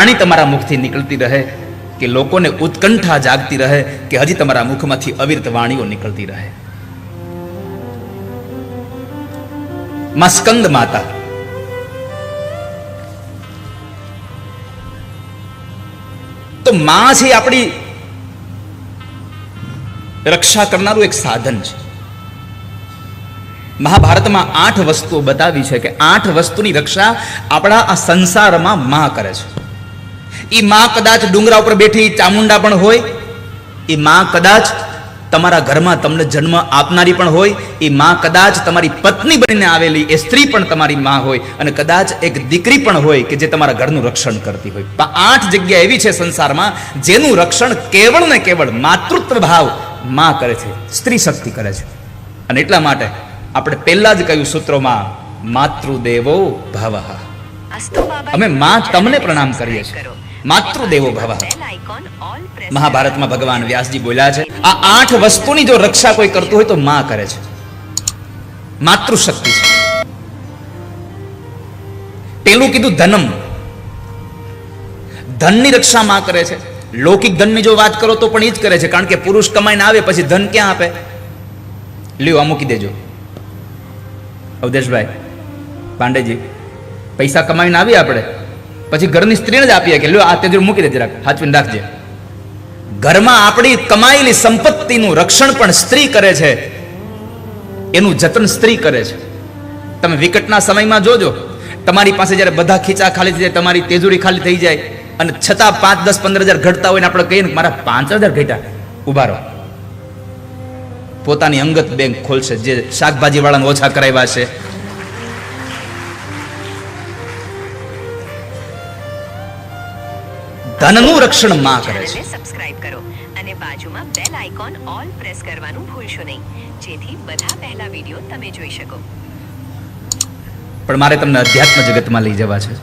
વાણી તમારા મુખથી નીકળતી રહે, કે લોકોને ઉત્કંઠા જાગતી રહે, કે હજી તમારા મુખમાંથી અવિરત વાણીઓ નીકળતી રહે. સ્કંદ માતા. તો માં છે આપણી રક્ષા કરનારું એક સાધન છે. મહાભારતમાં આઠ વસ્તુઓ બતાવી છે કે આઠ વસ્તુની રક્ષા આપણા આ સંસારમાં માં કરે છે. એ માં કદાચ ડુંગરા ઉપર બેઠી ચામુંડા પણ હોય એ માં કદાચ તમારા ઘરમાં તમને જન્મ આપનારી પણ હોય એ માં કદાચ તમારી પત્ની બનીને આવેલી એ સ્ત્રી પણ તમારી માં હોય અને કદાચ એક દીકરી પણ હોય કે જે તમારા ઘરનું રક્ષણ કરતી હોય. આઠ જગ્યા એવી છે સંસારમાં જેનું રક્ષણ કેવળ ને કેવળ માતૃત્વ ભાવમાં કરે છે સ્ત્રી શક્તિ કરે છે. અને એટલા માટે આપણે પહેલા જ કહ્યું સૂત્રોમાં માતૃદેવો ભાવ. અમે માં તમને પ્રણામ કરીએ છીએ માતૃદેવો ભવ મહાભારતમાં ભગવાન વ્યાસજી બોલ્યા છે આ આઠ વસ્તુની જો રક્ષા કોઈ કરતું હોય તો માં કરે છે. માતૃશક્તિ છે. પેલું કીધું ધનમ. ધનની રક્ષા માં કરે છે. લૌકિક ધનની જો વાત કરો તો પણ એ જ કરે છે કારણ કે પુરુષ કમાઈને આવે પછી ધન ક્યાં આપે? લ્યો આ મૂકી દેજો. અવધેશભાઈ પાંડેજી પૈસા કમાઈને આવીએ આપણે? પછી ઘરની સ્ત્રીને જ આપીએ કે લ્યો આ તેજુ મૂકી દે જરાક હાચવીને રાખજે. ઘરમાં આપણી કમાયેલી સંપત્તિનું રક્ષણ પણ સ્ત્રી કરે છે. એનું જતન સ્ત્રી કરે છે. તમે વિકટના સમયમાં જોજો, તમારી પાસે જ્યારે બધા ખીચા ખાલી થઈ જાય, તમારી તેજુરી ખાલી થઈ જાય, અને છતાં પાંચ, દસ, પંદર હજાર ઘટતા હોય ને આપણે કહીએ ને મારા પાંચ હજાર ઘટ્યા ઊભા રહો. પોતાની અંગત બેંક ખોલશે, જે શાકભાજી વાળાને ઓછા કરાવ્યા છે ધનનું રક્ષણમાં કરે છે. સબસ્ક્રાઇબ કરો અને બાજુમાં બેલ આઇકોન ઓલ પ્રેસ કરવાનું ભૂલશો નહીં. જેથી બધા પહેલા વીડિયો તમે જોઈ શકો. પણ મારે તમને અધ્યાત્મ જગતમાં લઈ જવા છે.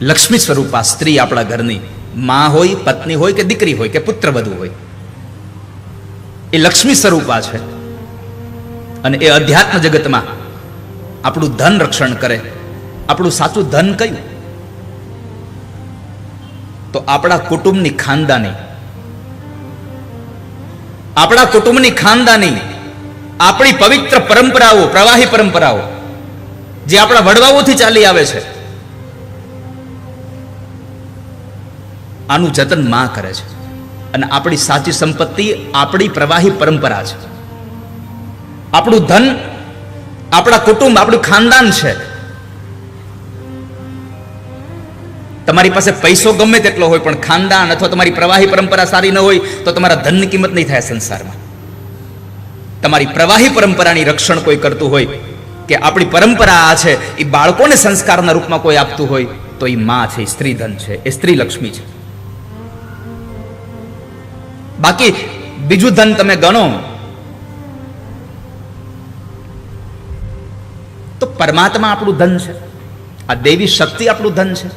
લક્ષ્મી સ્વરૂપા સ્ત્રી આપણા ઘરની માં હોય પત્ની હોય કે દીકરી હોય કે પુત્ર વધુ હોય. એ લક્ષ્મી સ્વરૂપા છે. અને એ અધ્યાત્મ જગતમાં આપણું ધન રક્ષણ કરે. આપણું સાચું ધન કયું? તો આપણા કુટુંબની ખાનદાની, આપણા કુટુંબની ખાનદાની, આપણી પવિત્ર પરંપરાઓ, પ્રવાહી પરંપરાઓ, જે આપણા વડવાઓથી ચાલી આવે છે, આનું જતનમાં કરે છે. અને આપણી સાચી સંપત્તિ આપણી પ્રવાહી પરંપરા છે. આપણું ધન, આપણા કુટુંબ, આપણું ખાનદાન છે. તમારી પાસે પૈસો ગમે તેટલો હોય, પણ ખાનદાન અથવા તમારી પ્રવાહી પરંપરા સારી ન હોય, તો તમારા ધનની કિંમત નહીં થાય સંસારમાં. તમારી પ્રવાહી પરંપરાની રક્ષણ કોઈ કરતું હોય, કે આપણી પરંપરા આ છે, એ બાળકોને સંસ્કારના રૂપમાં કોઈ આપતું હોય, તો એ માં છે સ્ત્રી ધન છે, એ સ્ત્રી લક્ષ્મી છે. બાકી બીજું ધન તમે ગણો, તો પરમાત્મા આપણું ધન છે. આ દેવી શક્તિ આપણું ધન છે.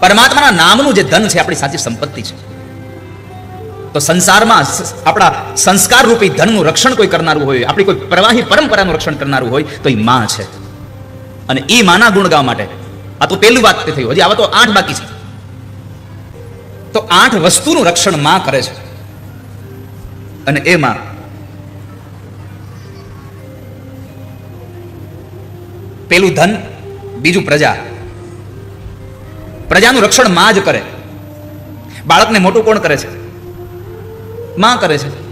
પરમાત્માના નામનું જે ધન છે, આપણી સાચી સંપત્તિ છે. તો સંસારમાં આપણા સંસ્કાર રૂપી ધનનું રક્ષણ કોઈ કરનારું હોય, આપણી કોઈ પ્રવાહી પરંપરાનું રક્ષણ કરનારું હોય, તો એ માં છે. અને એ માના ગુણ ગાવા માટે, આ તો પહેલું વાત થઈ હજી આવા તો આઠ બાકી છે. તો આઠ વસ્તુનું રક્ષણમાં કરે છે. અને એમાં પેલું ધન, બીજું પ્રજા પ્રજાનું રક્ષણમાં જ કરે. બાળકને મોટું કોણ કરે છે? માં કરે છે.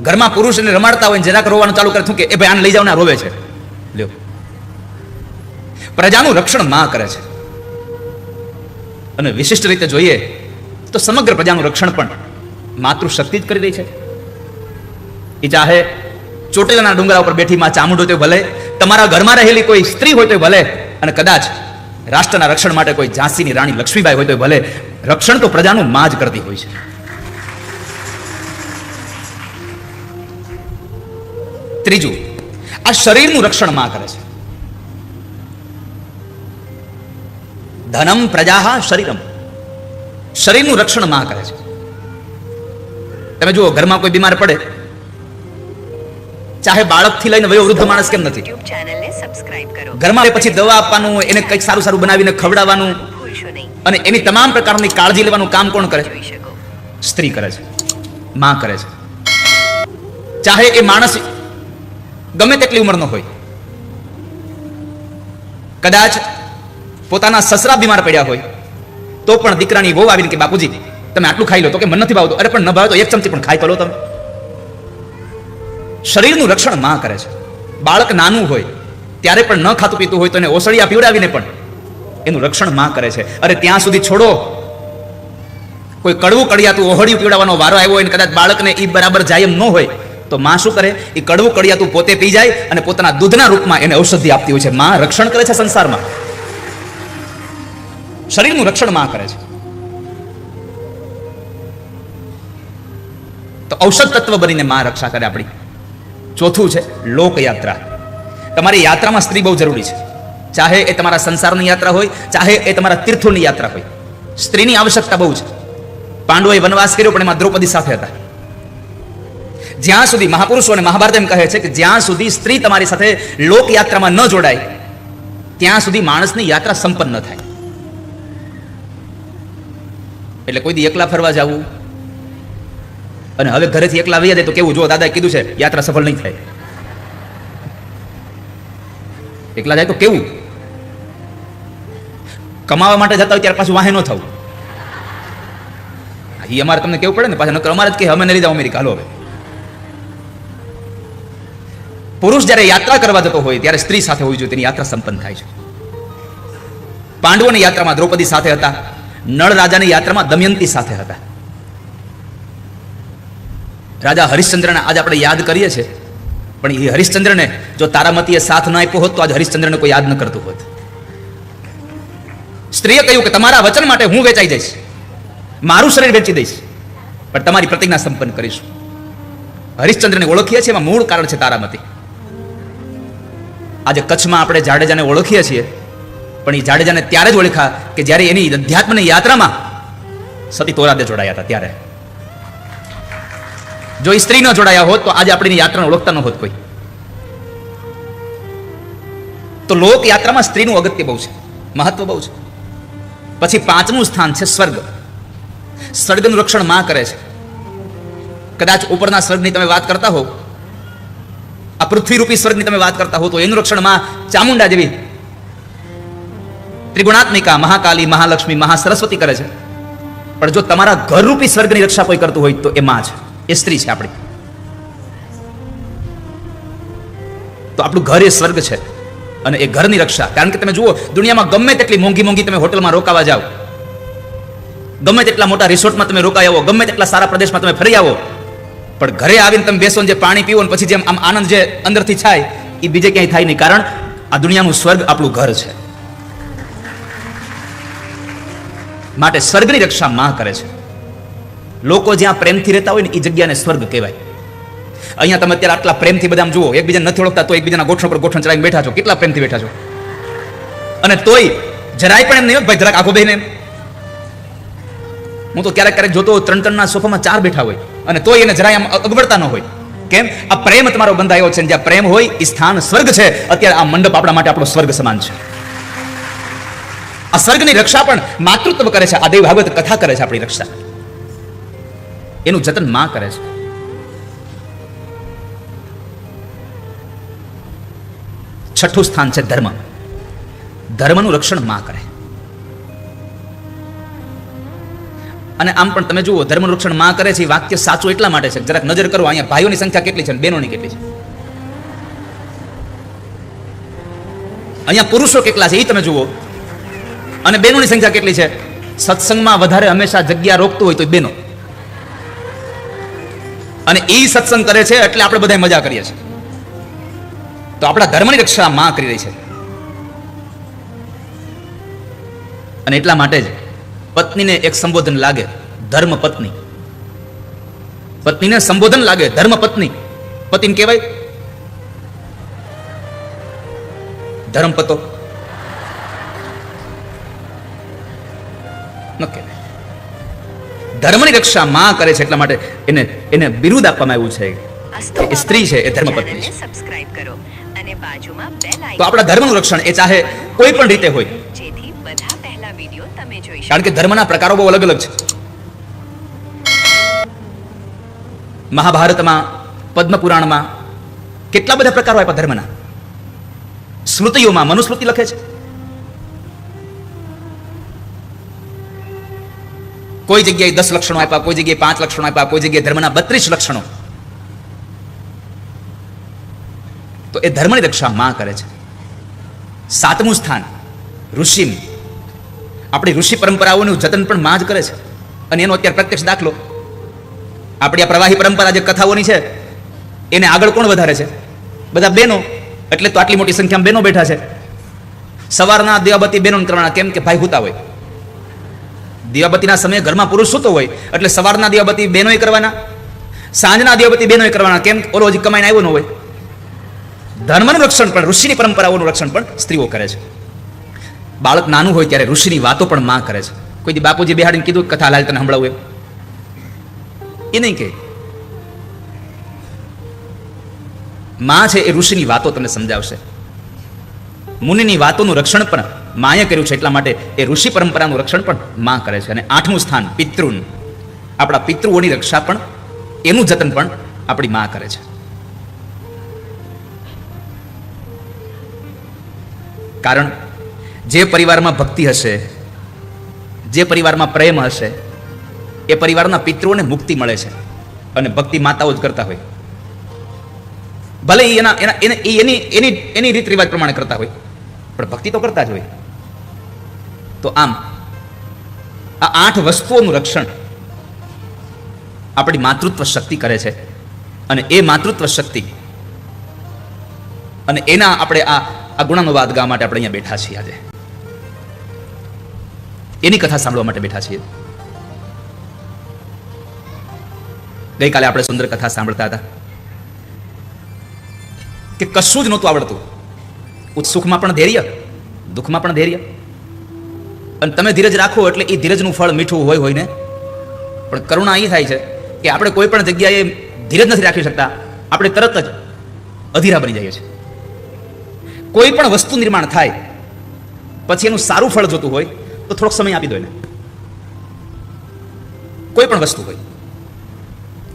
ઘરમાં પુરુષને રમાડતા હોય જેના રોવાનું ચાલુ કરે શું કે, એ ભાઈ, આને લઈ જાવ ને રોવે છે. લ્યો. પ્રજાનું રક્ષણમાં કરે છે. અને વિશિષ્ટ રીતે જોઈએ તો સમગ્ર પ્રજાનું રક્ષણ પણ માતૃશક્તિ જ કરી રહી છે. એ ચાહે ચોટેલાના ડુંગરા ઉપર બેઠી માં ચામુંડ હોય તો ભલે, તમારા ઘરમાં રહેલી કોઈ સ્ત્રી હોય તો ભલે, અને કદાચ રાષ્ટ્રના રક્ષણ માટે કોઈ ઝાંસીની રાણી લક્ષ્મીબાઈ હોય તો ભલે રક્ષણ તો પ્રજાનું માં જ કરતી હોય છે. ત્રીજું, આ શરીરનું રક્ષણમાં કરે છે. ધનમ પ્રજા શરીરમ. શરીરનું રક્ષણમાં કરે છે. તમે જુઓ, ઘરમાં કોઈ બીમાર પડે ચાહે બાળકથી લઈને વયોવૃદ્ધ માણસ કેમ નથી? ઘરમાં પછી દવા આપવાનું એને કંઈક સારું સારું બનાવીને ખવડાવવાનું. અને એની તમામ પ્રકારની કાળજી લેવાનું કામ કોણ કરે? સ્ત્રી કરે છે. માં કરે છે. ચાહે એ માણસ ગમે તેટલી ઉંમરનો હોય. કદાચ પોતાના સસરા બીમાર પડ્યા હોય તો પણ દીકરાની વહુ આવીને કે બાપુજી તમે આટલું ખાઈ લો. તો કે મન નથી ભાવતો. અરે પણ ન ભાવે તો એક ચમચી પણ ખાઈ તો લો તમે. શરીરનું રક્ષણમાં કરે છે. બાળક નાનું હોય, ત્યારે પણ ન ખાતું પીતું હોય તો એને ઓસળિયા પીવડાવીને પણ એનું રક્ષણમાં કરે છે. અરે ત્યાં સુધી છોડો. કોઈ કડવું કડિયાતું ઓહળિયું પીવડાવવાનો વારો આવ્યો હોય ને કદાચ બાળકને એ બરાબર જાય એમ ન હોય, તો માં શું કરે? એ કડવું કડિયાતું પોતે પી જાય અને પોતાના દૂધના રૂપમાં એને ઔષધિ આપતી હોય છે. માં રક્ષણ કરે છે સંસારમાં. શરીરનું રક્ષણમાં કરે છે. તો ઔષધ તત્વ બનીને માં રક્ષા કરે આપણી. ચોથું છે લોકયાત્રા. તમારી યાત્રામાં સ્ત્રી બહુ જરૂરી છે. ચાહે એ તમારા સંસારની યાત્રા હોય, ચાહે એ તમારા તીર્થોની યાત્રા હોય. સ્ત્રીની આવશ્યકતા બહુ છે. પાંડવોએ વનવાસ કર્યો પણ એમાં દ્રૌપદી સાથે હતા. જ્યાં સુધી મહાપુરુષો અને મહાભારત એમ કહે છે કે જ્યાં સુધી સ્ત્રી તમારી સાથે લોકયાત્રામાં ન જોડાય, ત્યાં સુધી માણસની યાત્રા સંપન્ન થાય. એટલે કોઈ દી એકલા ફરવા જવું અને હવે ઘરેથી એકલા વૈયા જાય તો કેવું? જો દાદાએ કીધું છે, યાત્રા સફળ નહીં થાય. એકલા જાય તો કેવું? કમાવા માટે જતા હોય ત્યારે પાછું વાહે ન થવું. એ અમારે તમને કેવું પડે ને? પાછા નકર અમારે જ કે, અમે નહીં જાઓ અમેરિકા. હાલો હવે. પુરુષ જ્યારે યાત્રા કરવા જતો હોય, ત્યારે સ્ત્રી સાથે હોવી જોઈએ, તેની યાત્રા સંપન્ન થાય છે. પાંડવોની યાત્રામાં દ્રૌપદી સાથે હતા, નળ રાજાની યાત્રામાં દમયંતી સાથે હતા. રાજા હરિશ્ચંદ્રને આજે આપણે યાદ કરીએ છીએ. પણ એ હરિશ્ચંદ્રને જો તારામતીએ સાથ ન આપ્યો હોત તો આજે હરિશ્ચંદ્રને કોઈ યાદ ન કરતું હોત. સ્ત્રીએ કહ્યું કે તમારા વચન માટે હું વેચાઈ જઈશ મારું શરીર વેચી દઈશ. પણ તમારી પ્રતિજ્ઞા સંપન્ન કરીશું. હરિશ્ચંદ્રને ઓળખીએ છીએ એમાં મૂળ કારણ છે તારામતી. આજે કચ્છમાં આપણે જાડેજાને ઓળખીએ છીએ. પણ એ જાડેજાને ત્યારે જ ઓળખા કે જ્યારે એની અધ્યાત્મની યાત્રામાં સતી તોરાદે જોડાયા હતા ત્યારે. જો એ સ્ત્રી ન જોડાયા હોત તો આજે આપણી યાત્રાને ઓળખતા ન હોત કોઈ. તો લોક યાત્રામાં સ્ત્રીનું અગત્ય બહુ છે, મહત્વ બહુ છે. પછી પાંચમું સ્થાન છે સ્વર્ગ. સ્વર્ગનું રક્ષણમાં કરે છે. કદાચ ઉપરના સ્વર્ગની તમે વાત કરતા હો આ પૃથ્વીરૂપી સ્વર્ગની તમે વાત કરતા હો તો એનું રક્ષણમાં ચામુંડા જેવી ત્રિગુણાત્મિકા મહાકાલી, મહાલક્ષ્મી, મહાસરસ્વતી કરે છે. પણ જો તમારા ઘરરૂપી સ્વર્ગની રક્ષા કોઈ કરતું હોય તો એ માં છે. એ સ્ત્રી છે આપણી. તો આપણું ઘર એ સ્વર્ગ છે અને એ ઘરની રક્ષા. કારણ કે તમે જુઓ, દુનિયામાં ગમે તેટલી મોંઘી મોંઘી તમે હોટલમાં રોકાવા જાઓ, ગમે તેટલા મોટા રિસોર્ટમાં તમે રોકાઈ આવો, ગમે તેટલા સારા પ્રદેશમાં તમે ફરી આવો, પણ ઘરે આવીને તમે બેસો જે પાણી પીવો ને પછી જેમ આમ આનંદ જે અંદરથી થાય, એ બીજે ક્યાંય થાય નહીં. કારણ આ દુનિયાનું સ્વર્ગ આપણું ઘર છે. માટે સ્વર્ગની રક્ષા માં કરે છે. લોકો જ્યાં પ્રેમથી રહેતા હોય ને એ જગ્યાને સ્વર્ગ કહેવાય. અહીંયા તમે અત્યારે આટલા પ્રેમથી બધા જુઓ એકબીજાને નથી ઓળખતા તો એકબીજાના ગોઠણ પર ગોઠણ ચડાવીને બેઠા છો. કેટલા પ્રેમથી બેઠા છો? અને તોય જરાય પણ એમ નહીં હોય, ભાઈ જરાક આખો બેને હું તો ક્યારેક ક્યારેક જોતો ત્રણ ત્રણના સોફામાં ચાર બેઠા હોય અને તોય એને જરાય આમ અગવડતા ન હોય. કેમ? આ પ્રેમ તમારો બંધાયો છે જ્યાં પ્રેમ હોય એ સ્થાન સ્વર્ગ છે અત્યારે આ મંડપ આપણા માટે આપણો સ્વર્ગ સમાન છે. આ સ્વર્ગની રક્ષા પણ માતૃત્વ કરે છે. આ દેવ ભાગવત કથા કરે છે આપણી રક્ષા. એનું જતનમાં કરે છે. છઠ્ઠું સ્થાન છે ધર્મ. ધર્મનું રક્ષણમાં કરે. અને આમ પણ તમે જુઓ, ધર્મનું રક્ષણમાં કરે છે, એ વાક્ય સાચું એટલા માટે છે. જરાક નજર કરો, અહીંયા ભાઈઓની સંખ્યા કેટલી છે બહેનોની કેટલી છે. અહીંયા પુરુષો કેટલા છે, એ તમે જુઓ. અને બહેનોની સંખ્યા કેટલી છે? સત્સંગમાં વધારે હંમેશા જગ્યા રોકતું હોય તો બહેનો. અને એ સત્સંગ કરે છે એટલે આપણે બધા મજા કરીએ છીએ. તો આપણા ધર્મની રક્ષા માં કરી રહી છે. અને એટલા માટે જ પત્નીને એક સંબોધન લાગે, ધર્મ પત્ની. પત્નીને સંબોધન લાગે, ધર્મ પત્ની. પતિને કહેવાય ધર્મપતો ધર્મની રક્ષા માં કરે છે એટલા માટે એને એને બિરુદ આપવામાં આવ્યું છે. સ્ત્રી છે, એ ધર્મપત્ની છે. સબસ્ક્રાઇબ કરો અને બાજુમાં બેલ તો આપણા ધર્મનું રક્ષણ એ ચાહે કોઈ પણ રીતે હોય. જેથી બધા પહેલા વિડિયો તમે જોઈ શકો. કારણ કે ધર્મના પ્રકારો બહુ અલગ અલગ છે. મહાભારતમાં પદ્મપુરાણમાં કેટલા બધા પ્રકારો આપ્યા ધર્મના? સ્મૃતિઓમાં મનુસ્મૃતિ લખે છે. કોઈ જગ્યાએ દસ લક્ષણો આપ્યા, કોઈ જગ્યાએ પાંચ લક્ષણો આપ્યા, કોઈ જગ્યાએ ધર્મના બત્રીસ લક્ષણો. તો એ ધર્મની રક્ષા માં કરે છે. સાતમું સ્થાન ઋષિ આપણી ઋષિ પરંપરાઓનું જતન પણ માં જ કરે છે. અને એનો અત્યારે પ્રત્યક્ષ દાખલો. આપણી આ પ્રવાહી પરંપરા જે કથાઓની છે, એને આગળ કોણ વધારે છે? બધા બહેનો, એટલે તો આટલી મોટી સંખ્યામાં બહેનો બેઠા છે. સવારના દેવાબતી બહેનો કરવાના, કેમ કે ભાઈ હુતા હોય. દિવાબતીના સમયે ઘરમાં પુરુષ સૂતો હોય, એટલે સવારના દિવાબતી બહેનોએ કરવાના, સાંજના દિવાબતી બહેનોએ કરવાના. કેમ ઓલો હજી કમાઈને આવ્યો ન હોય. ધર્મનું રક્ષણ પણ, ઋષિની પરંપરાઓનું રક્ષણ પણ સ્ત્રીઓ કરે છે. બાળક નાનું હોય ત્યારે ઋષિની વાતો પણ માં કરે છે. કોઈ બાપુજી બિહાડીને કીધું, કથા લાલ તને સંભળાવું એમ. એ નહીં કહે. માં છે એ ઋષિની વાતો તમને સમજાવશે. મુનિની વાતોનું રક્ષણ પણ માએ કર્યું છે એટલા માટે એ ઋષિ પરંપરાનું રક્ષણ પણ માં કરે છે. અને આઠમું સ્થાન, પિતૃન. આપણા પિતૃઓની રક્ષા પણ, એનું જતન પણ આપણી માં કરે છે. કારણ, જે પરિવારમાં ભક્તિ હશે, જે પરિવારમાં પ્રેમ હશે, એ પરિવારના પિતૃઓને મુક્તિ મળે છે. અને ભક્તિ માતાઓ જ કરતા હોય. ભલે એના એના, એની એની એની રીત રિવાજ પ્રમાણે કરતા હોય, પણ ભક્તિ તો કરતા જ હોય. તો આમ, આ આઠ વસ્તુઓનું રક્ષણ આપણી માતૃત્વ શક્તિ કરે છે. અને એ માતૃત્વ શક્તિ અને એના આપણે આ આ ગુણાનુવાદ ગાવા માટે આપણે અહીંયા બેઠા છીએ આજે. એની કથા સાંભળવા માટે બેઠા છીએ. ગઈકાલે આપણે સુંદર કથા સાંભળતા હતા કે કશું જ નહોતું આવડતું. ઉત્સુખમાં પણ ધૈર્ય, દુઃખમાં પણ ધૈર્ય. અને તમે ધીરજ રાખો એટલે એ ધીરજનું ફળ મીઠું હોય હોય ને પણ કરુણા એ થાય છે કે આપણે કોઈ પણ જગ્યાએ ધીરજ નથી રાખી શકતા. આપણે તરત જ અધીરા બની જઈએ છીએ. કોઈ પણ વસ્તુ નિર્માણ થાય, પછી એનું સારું ફળ જોતું હોય, તો થોડોક સમય આપી દો એને. કોઈ પણ વસ્તુ હોય.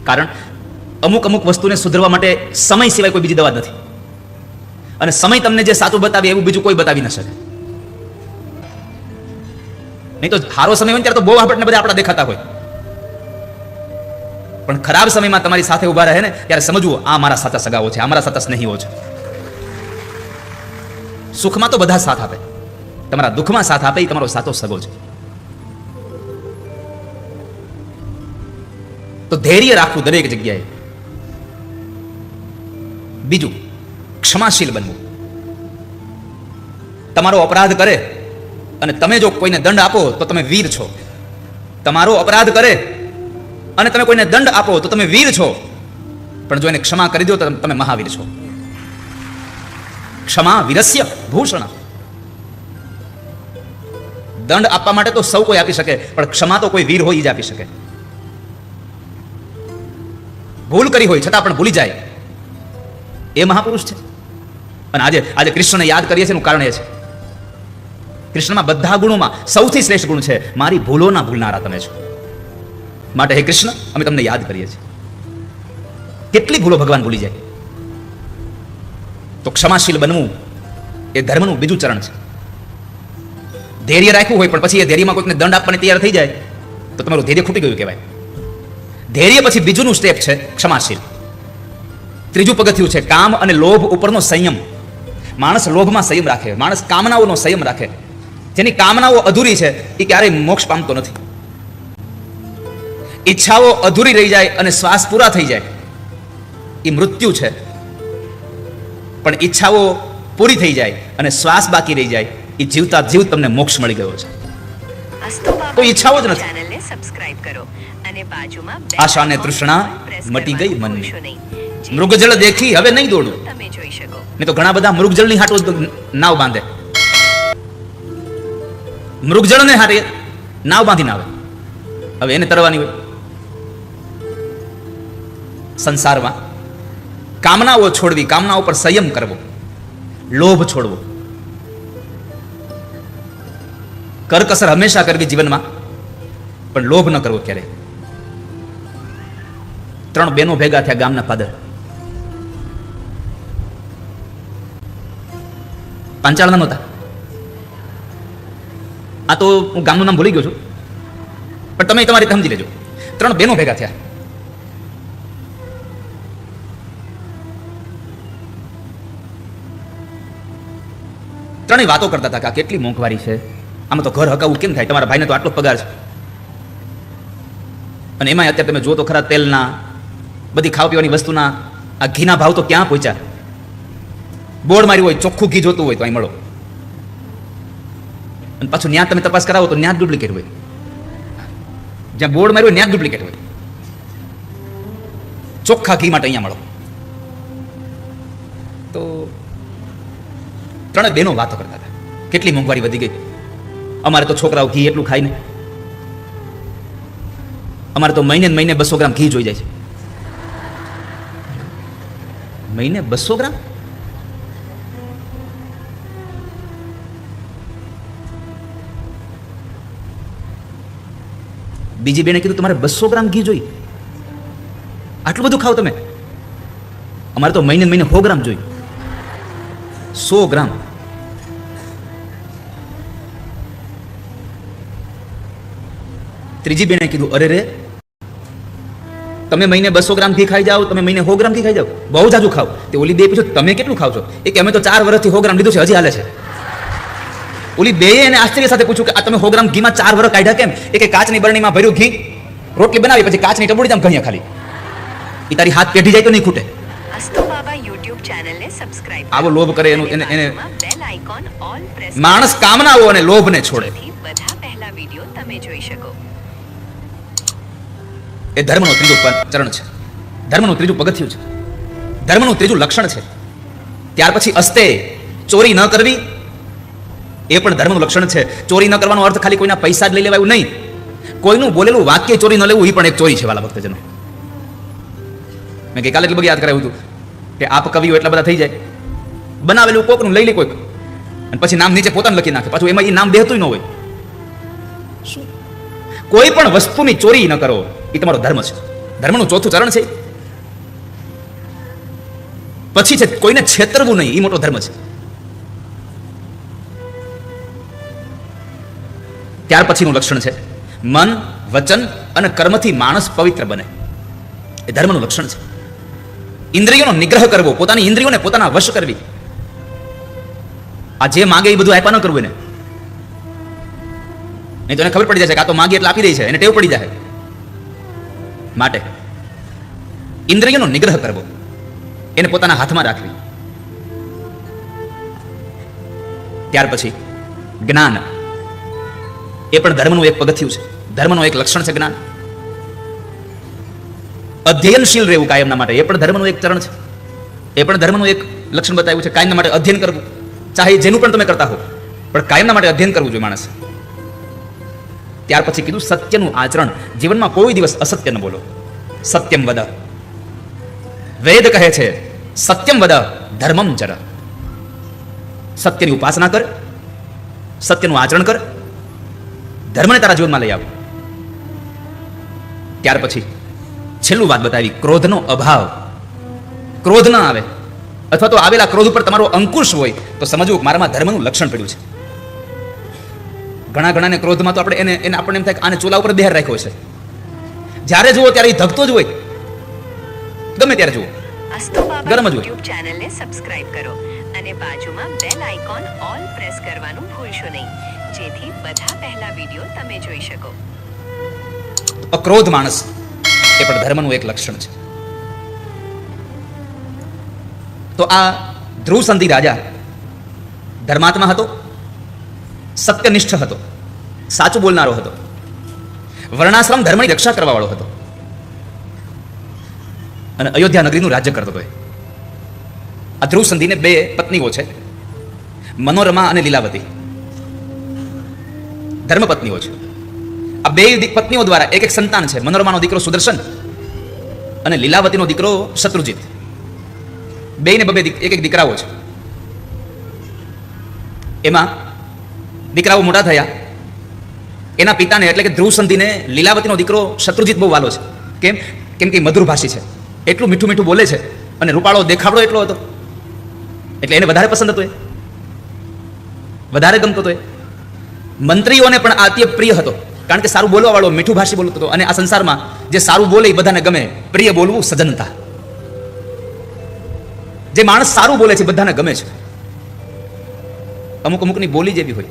કારણ અમુક અમુક વસ્તુને સુધરવા માટે સમય સિવાય કોઈ બીજી દવા નથી. અને સમય તમને જે સાચું બતાવે એવું બીજું કોઈ બતાવી ન શકે. નહીં તો સારો સમય હોય ત્યારે તો બહુ આપણને બધા આપણા દેખાતા હોય. પણ ખરાબ સમયમાં તમારી સાથે ઊભા રહે ને ત્યારે સમજવું, આ મારા સાચા સગાઓ છે, આ મારા સાચા સ્નેહીઓ છે. સુખમાં તો બધા સાથ આપે. તમારા દુઃખમાં સાથ આપે, એ તમારો સાચો સગો છે. તો ધૈર્ય રાખવું દરેક જગ્યાએ. બીજું, ક્ષમાશીલ બનવું. તમારો અપરાધ કરે અને તમે જો કોઈને દંડ આપો તો તમે વીર છો. તમારો અપરાધ કરે અને તમે કોઈને દંડ આપો તો તમે વીર છો. પણ જો એને ક્ષમા કરી દો તો તમે મહાવીર છો. ક્ષમા વીરસ્ય ભૂષણ. દંડ આપવા માટે તો સૌ કોઈ આપી શકે, પણ ક્ષમા તો કોઈ વીર હોય જ આપી શકે. ભૂલ કરી હોય છતાં પણ ભૂલી જાય. એ મહાપુરુષ છે. અને આજે આજે કૃષ્ણને યાદ કરીએ છીએ એનું કારણ એ છે. કૃષ્ણમાં બધા ગુણોમાં સૌથી શ્રેષ્ઠ ગુણ છે, મારી ભૂલો ના ભૂલનારા તમે છો. માટે હે કૃષ્ણ, અમે તમને યાદ કરીએ છીએ. કેટલી ભૂલો ભગવાન ભૂલી જાય? તો ક્ષમાશીલ બનવું એ ધર્મનું બીજું ચરણ છે. ધૈર્ય રાખવું હોય પણ પછી એ ધૈર્યમાં કોઈકને દંડ આપવાની તૈયાર થઈ જાય, તો તમારું ધૈર્ય ખૂટી ગયું કહેવાય. ધૈર્ય પછી બીજુંનું સ્ટેપ છે ક્ષમાશીલ. ત્રીજું પગથિયું છે કામ અને લોભ ઉપરનો સંયમ. માણસ લોભમાં સંયમ રાખે, માણસ કામનાઓનો સંયમ રાખે. જેની કામનાઓ અધૂરી છે એ ક્યારેય મોક્ષ પામતો નથી. ઈચ્છાઓ અધૂરી રહી જાય અને શ્વાસ પૂરા થઈ જાય. એ મૃત્યુ છે. પણ ઈચ્છાઓ પૂરી થઈ જાય અને શ્વાસ બાકી રહી જાય એ જીવતા જીવ તમને મોક્ષ મળી ગયો છે. તો ઈચ્છાઓ જ નથી. સબસ્ક્રાઇબ કરો અને બાજુમાં આશા અને તૃષ્ણા મટી ગઈ મનની. મૃગજળ દેખી હવે નહીં દોડું. તમે જોઈ શકો. નહીં તો ઘણા બધા મૃગજળની હાટો નાવ બાંધે. મૃગજળને હારે નાવ બાંધીને આવે. હવે એને તરવાની હોય. સંસારમાં કામનાઓ છોડવી, કામનાઓ પર સંયમ કરવો, લોભ છોડવો. કરકસર હંમેશા કરવી જીવનમાં, પણ લોભ ન કરવો ક્યારે? ત્રણ બહેનો ભેગા થયા ગામના ફાધર. પાંચાળના નહોતા આ તો હું ગામનું નામ ભૂલી ગયો છું. પણ તમે તમારી સમજી લેજો. ત્રણ બેનો ભેગા થયા. ત્રણેય વાતો કરતા હતા કે આ કેટલી મોંઘવારી છે. આમાં તો ઘર હકાવું કેમ થાય? તમારા ભાઈને તો આટલો પગાર છે. અને એમાં અત્યારે તમે જો તો ખરા તેલના, બધી ખાવા પીવાની વસ્તુના, આ ઘીના ભાવ તો ક્યાં પહોંચ્યા? બોર્ડ મારી હોય, ચોખ્ખું ઘી જોતું હોય તો અહીં મળો. અને પાછું ત્યાં તમે તપાસ કરાવો તો ન્યા ડુપ્લિકેટ હોય. જ્યાં બોર્ડ માર્યું ન્યા ડુપ્લિકેટ હોય. ચોખ્ખા ઘી માટે અહીંયા મળો. તો ત્રણે બેનો વાતો કરતા હતા. કેટલી મોંઘવારી વધી ગઈ. અમારે તો છોકરાઓ ઘી એટલું ખાય ને. અમારે તો મહિને મહિને બસો ગ્રામ ઘી જોઈ જાય છે. મહિને બસો ગ્રામ? બીજી બેને કીધું, તમારે બસો ગ્રામ ઘી જોઈ આટલું બધું ખાવ તમે. અમારે તો મહિને મહિને સો ગ્રામ જોઈ સો ગ્રામ. ત્રીજી બેને કીધું, અરે રે, તમે મહિને બસો ગ્રામ ઘી ખાઈ જાઓ, તમે મહિને સો ગ્રામ ઘી ખાઈ જાઓ. બહુ જાજુ ખાવ તે ઓલી બે પૂછ્યું તમે કેટલું ખાવ છો? એક, અમે તો ચાર વર્ષથી સો ગ્રામ લીધું છે, હજી હાલે છે. ઓલી બે એને આશ્ચર્ય સાથે પૂછ્યું કે આ તમે સો ગ્રામ ઘીમાં ચાર વર કાઢ્યા કેમ? એ કે કાચની બરણીમાં ભર્યું ઘી રોટલી બનાવી પછી કાચની ટબુડી જામ કહ્યા ખાલી. એ તારી હાથ પેઢી જાય તો નહીં ખૂટે. આવો લોભ કરે એનું એને એને માણસ કામનાઓ અને લોભને છોડે. બધા પહેલા વિડિયો તમે જોઈ શકો એ ધર્મનો ત્રીજો ચરણ છે. ધર્મનું ત્રીજું પગથિયું છે. ધર્મનું ત્રીજું લક્ષણ છે. ત્યાર પછી અસ્તે ચોરી ન કરવી એ પણ ધર્મનું લક્ષણ છે. ચોરી ન કરવાનો અર્થ ખાલી કોઈના પૈસા જ લઈ લેવાયું નહીં. કોઈનું બોલેલું વાક્ય ચોરી ન લેવું એ પણ એક ચોરી છે વાલા ભક્તજનો. મેં ગઈકાલે એટલું બધું યાદ કરાવ્યું હતું કે આપ કવિઓ એટલા બધા થઈ જાય. બનાવેલું કોકનું લઈ લે કોઈક. અને પછી નામ નીચે પોતાનું લખી નાખે. પાછું એમાં એ નામ બેહતું ન હોય. શું? કોઈ પણ વસ્તુની ચોરી ન કરો એ તમારો ધર્મ છે. ધર્મનું ચોથું ચરણ છે પછી છે કોઈને છેતરવું નહીં એ મોટો ધર્મ છે. ત્યાર પછીનું લક્ષણ છે. મન, વચન અને કર્મથી માણસ પવિત્ર બને. એ ધર્મનું લક્ષણ છે. ઇન્દ્રિયોનો નિગ્રહ કરવો, પોતાની ઇન્દ્રિયોને પોતાના વશ કરવી. આ જે માગે એ બધું આપ્યા ન કરવું એને. નહીં તો એને ખબર પડી જશે કે આ તો માગી એટલે આપી દે છે, એને ટેવ પડી જાય. માટે ઇન્દ્રિયોનો નિગ્રહ કરવો, એને પોતાના હાથમાં રાખવી. ત્યાર પછી જ્ઞાન. એ પણ ધર્મનું એક પગથિયું છે. ધર્મનું એક લક્ષણ છે જ્ઞાન. અધ્યયનશીલ રહેવું કાયમના માટે. એ પણ ધર્મનું એક ચરણ છે. એ પણ ધર્મનું એક લક્ષણ બતાવ્યું છે. કાયમના માટે અધ્યયન કરવું. ચાહે જેનું પણ તમે કરતા હો. પણ કાયમના માટે અધ્યયન કરવું જોઈએ માણસ. ત્યાર પછી કીધું સત્યનું આચરણ. જીવનમાં કોઈ દિવસ અસત્ય ન બોલો. સત્યમ વદ. વેદ કહે છે, સત્યમ વદ, ધર્મમ ચર સત્યની ઉપાસના કર. સત્યનું આચરણ કર. ધર્મને તારા જીવનમાં લઈ આવ. ત્યાર પછી છેલ્લું વાત બતાવી ક્રોધનો અભાવ. ક્રોધ ના આવે. અથવા તો આવેલા ક્રોધ ઉપર તમારો અંકુશ હોય તો સમજવું મારામાં ધર્મનું લક્ષણ પડ્યું છે. ઘણા ઘણાને ક્રોધમાં તો આપણે એને એને આપણને એમ થાય કે આને ચૂલા ઉપર બહેર રાખ્યો છે જ્યારે જુઓ ત્યારે એ ધગતો જ હોય. ગમે ત્યારે જુઓ. ગરમ જ હોય. ચેનલને સબસ્ક્રાઇબ કરો અને બાજુમાં બેલ આઇકોન ઓલ પ્રેસ કરવાનું ભૂલશો નહીં. જેથી બધા પહેલા વિડિયો તમે જોઈ શકો. અક્રોધ માણસ, એ પણ ધર્મનું એક લક્ષણ છે. તો આ ધ્રુવ રાજા ધર્માત્મા હતો, સત્યનિષ્ઠ હતો, સાચું બોલનારો હતો, વર્ણાશ્રમ ધર્મની રક્ષા કરવા વાળો હતો. અને અયોધ્યા નગરીનું રાજ્ય કરતો હતો એ. આ ધ્રુવ સંધિને બે પત્નીઓ છે, મનોરમા અને લીલાવતી. ધર્મપત્નીઓ છે. આ બે પત્નીઓ દ્વારા એક એક સંતાન છે. મનોરમાનો દીકરો સુદર્શન અને લીલાવતીનો દીકરો શત્રુજીત. બેયને બબે એક એક દીકરાઓ છે. એમાં દીકરાઓ મોટા થયા. એના પિતાને એટલે કે ધ્રુવ સંધિને લીલાવતીનો દીકરો શત્રુજીત બહુ વાલો છે. કેમ? કેમ કે મધુર ભાષી છે. એટલું મીઠું મીઠું બોલે છે અને રૂપાળો દેખાડો એટલો હતો. એટલે એને વધારે પસંદ હતો એ. વધારે ગમતો હતો એ. મંત્રીઓને પણ આ તે પ્રિય હતો. કારણ કે સારું બોલવા વાળો મીઠું ભાષી બોલતો હતો. અને આ સંસારમાં જે સારું બોલે એ બધાને ગમે. પ્રિય બોલવું સજનતા જે માણસ સારું બોલે છે બધાને ગમે છે. અમુક અમુકની બોલી જેવી હોય.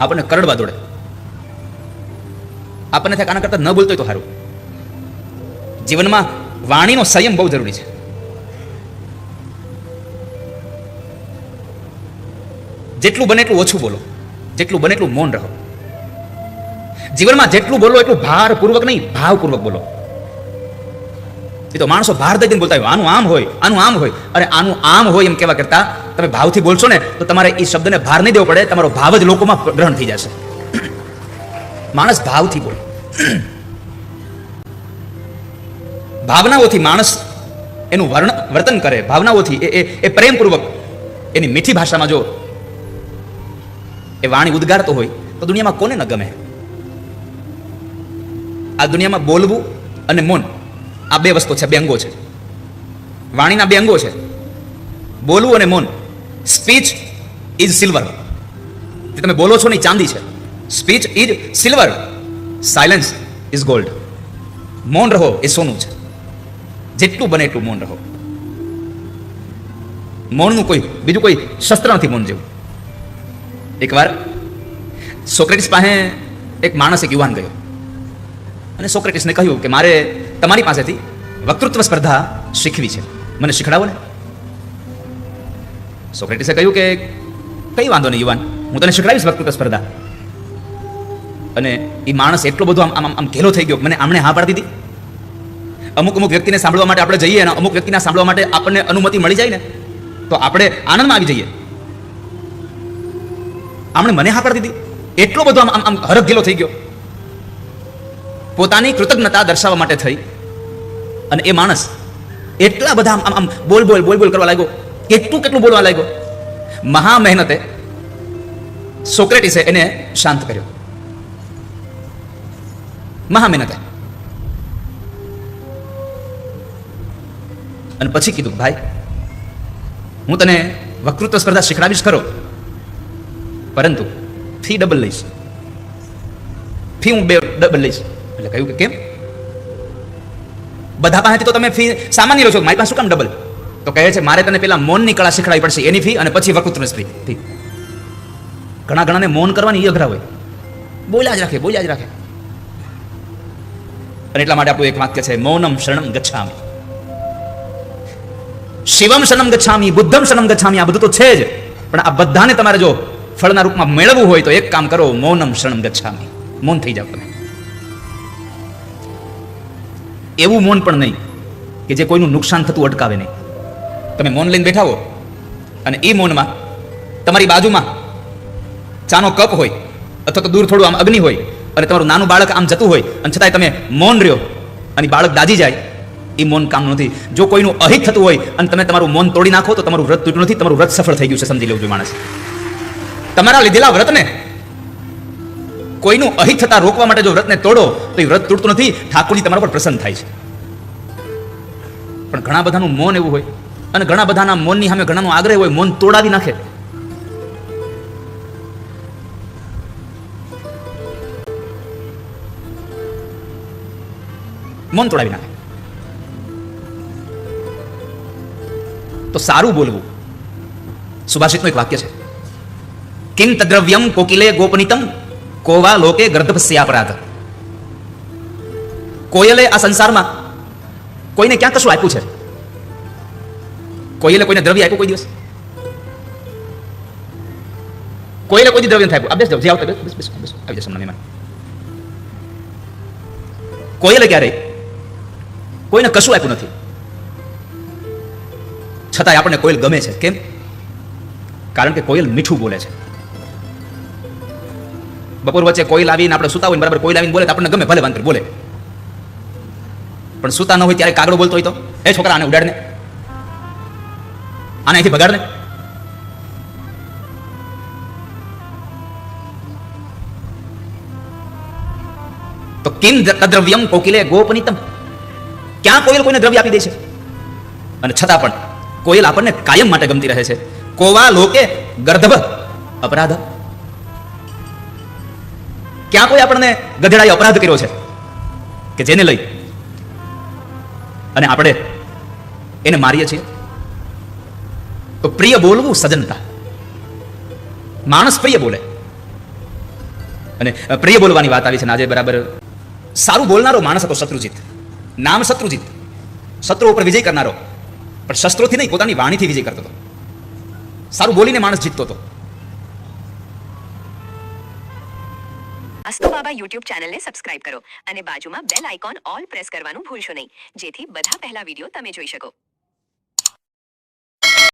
આપણને કરડવા દોડે. આપણને થાય આના કરતાં ન બોલતો હોય તો સારું જીવનમાં વાણીનો સંયમ બહુ જરૂરી છે. જેટલું બને એટલું ઓછું બોલો. જેટલું બને એટલું મૌન રહો. જીવનમાં જેટલું બોલો એટલું ભારપૂર્વક નહીં, ભાવપૂર્વક બોલો. એ તો માણસો ભાર દઈને બોલતા હોય, આનું આમ હોય, આનું આમ હોય. અરે, આનું આમ હોય એમ કહેવા કરતા તમે ભાવથી બોલશો ને, તો તમારે એ શબ્દને ભાર નહીં દેવો પડે, તમારો ભાવ જ લોકોમાં ગ્રહણ થઈ જશે. માણસ ભાવથી બોલે. ભાવનાઓથી માણસ એનું વર્ણ, વર્તન કરે. ભાવનાઓથી એ- એ એ પ્રેમપૂર્વક એની મીઠી ભાષામાં જો એ વાણી ઉદ્ગારતો હોય, તો દુનિયામાં કોને ન ગમે? આ દુનિયામાં બોલવું અને મૌન, આ બે વસ્તુ છે બે અંગો છે. વાણીના બે અંગો છે. બોલવું અને મૌન. Speech is silver. જે તમે બોલો છો ને ચાંદી છે. Speech is silver. Silence is gold. મૌન રહો, એ સોનું છે. જેટલું બને એટલું મૌન રહો. મૌનનું કોઈ, બીજું કોઈ શસ્ત્ર નથી મૌન જેવું. એકવાર સોક્રેટિસ પાસે એક માણસ એક યુવાન ગયો. અને સોક્રેટિસને કહ્યું કે મારે તમારી પાસેથી વક્તૃત્વ સ્પર્ધા શીખવી છે. મને શીખડાવો ને. સોક્રેટિસે કહ્યું કે કઈ વાંધો નહીં યુવાન, હું તને શીખડાવીશ વક્તૃત્વ સ્પર્ધા. અને એ માણસ એટલો બધો આમ આમ આમ ઘેલો થઈ ગયો મને આમણે હા પાડી દીધી. અમુક અમુક વ્યક્તિને સાંભળવા માટે આપણે જઈએ અને અમુક વ્યક્તિને સાંભળવા માટે આપણને અનુમતિ મળી જાય ને, તો આપણે આનંદમાં આવી જઈએ. આમણે મને હા પાડી દીધી. એટલો બધો આમ આમ હરખ ગેલો થઈ ગયો. પોતાની કૃતજ્ઞતા દર્શાવવા માટે થઈ. અને એ માણસ એટલા બધા આમ આમ બોલ બોલ બોલ બોલ કરવા લાગ્યો. કેટલું કેટલું બોલવા લાગ્યો. મહા મહેનતે સોક્રેટિસે એને શાંત કર્યો. મહા મહેનતે. અને પછી કીધું, ભાઈ, હું તને વક્તૃત્વ સ્પર્ધા શીખડાવીશ ખરો. પરંતુ ફી ડબલ લઈશ ફી હું બે ડબલ લઈશ એટલે કહ્યું કે કેમ બધા પાસેથી તો તમે ફી સામાન્ય લો છો મારી પાસે શું કામ ડબલ તો કહે છે મારે તને પેલા મૌનની કળા શીખડાવી પડશે એની ફી અને પછી વક્તૃત્વ ફી ફી ઘણા ઘણાને મૌન કરવાની એ અઘરા હોય બોલ્યા જ રાખે બોલ્યા જ રાખે અને એટલા માટે આપણું એક વાક્ય છે મૌનમ શરણમ ગચ્છામી શિવમ શરણમ ગચ્છામી બુદ્ધમ શરણમ ગચ્છામી આ બધું તો છે જ પણ આ બધાને તમારે જો ફળના રૂપમાં મેળવવું હોય તો એક કામ કરો, મૌનમ શરણમ ગચ્છામી મૌન થઈ જાવ તમે. એવું મૌન પણ નહીં કે જે કોઈનું નુકસાન થતું અટકાવે નહીં. તમે મૌન લઈને બેઠા હો અને એ મૌનમાં તમારી બાજુમાં ચાનો કપ હોય અથવા તો દૂર થોડું આમ અગ્નિ હોય અને તમારું નાનું બાળક આમ જતું હોય અને છતાંય તમે મૌન રહ્યો અને બાળક દાજી જાય, એ મૌન કામ નથી. જો કોઈનું અહિત થતું હોય અને તમે તમારું મૌન તોડી નાખો તો તમારું વ્રત તૂટ્યું નથી, તમારું વ્રત સફળ થઈ ગયું છે, સમજી લેવું જોઈએ માણસ. તમારા લીધેલા વ્રતને. કોઈનું અહિત થતા રોકવા માટે જો વ્રતને તોડો, તો એ વ્રત તૂટતું નથી. ઠાકોરજી તમારા પર પ્રસન્ન થાય છે. પણ ઘણા બધાનું મૌન એવું હોય અને ઘણા બધાના મૌનની સામે ઘણાનો આગ્રહ હોય, મૌન તોડાવી નાખે. મૌન તોડાવી નાખે. તો સારું બોલવું. સુભાષિતનું એક વાક્ય છે. કિમ તદ્રવ્યમ કોકિલે ગોપનીતમ કોવા લોકે ગર્ધપસ્યાપરાધ કોયલે આ સંસારમાં કોઈને ક્યાં કશું આપ્યું છે કોયલે કોઈને દ્રવ્ય આપ્યું કોઈ દિવસ કોયલે કોઈ દ્રવ્ય નથી આપ્યું બેસ જે આવતા બેસ બેસ બેસ આવી જશે મહેમાન કોયલે ક્યારે કોઈને કશું આપ્યું નથી છતાંય આપણને કોયલ ગમે છે કેમ કારણ કે કોયલ મીઠું બોલે છે બપોર વચ્ચે કોઈ લાવીને આપણે સુતા હોય બરાબર કોઈ લાવીને બોલે તો આપણને ગમે, ભલે વાંધો બોલે. પણ સુતા ન હોય ત્યારે કાગડો બોલતો હોય તો? એ છોકરા આને ઉડાડને. આને અહીંથી બગાડને તો કિમ દ્રવ્યમ કોકિલે ગોપનીતમ. ક્યાં કોયલ કોઈને દ્રવ્ય આપી દે છે? અને છતાં પણ કોયલ આપણને કાયમ માટે ગમતી રહે છે. કોવા લોકે ગર્ધભ અપરાધ. ક્યાં કોઈ આપણને ગધેડાએ અપરાધ કર્યો છે? કે જેને લઈ? અને આપણે એને મારીએ છીએ? તો પ્રિય બોલવું સજનતા માણસ પ્રિય બોલે. અને પ્રિય બોલવાની વાત આવી છે ને આજે બરાબર સારું બોલનારો માણસ હતો શત્રુજીત. નામ શત્રુજીત. શત્રુ ઉપર વિજય કરનારો. પણ શસ્ત્રોથી નહીં, પોતાની વાણીથી વિજય કરતો હતો. સારું બોલીને માણસ જીતતો હતો. અસ્તુ બાબા યુટ્યુબ ચેનલને સબસ્ક્રાઇબ કરો અને બાજુમાં બેલ આઇકોન ઓલ પ્રેસ કરવાનું ભૂલશો નહીં. જેથી બધા પહેલા વીડિયો તમે જોઈ શકો.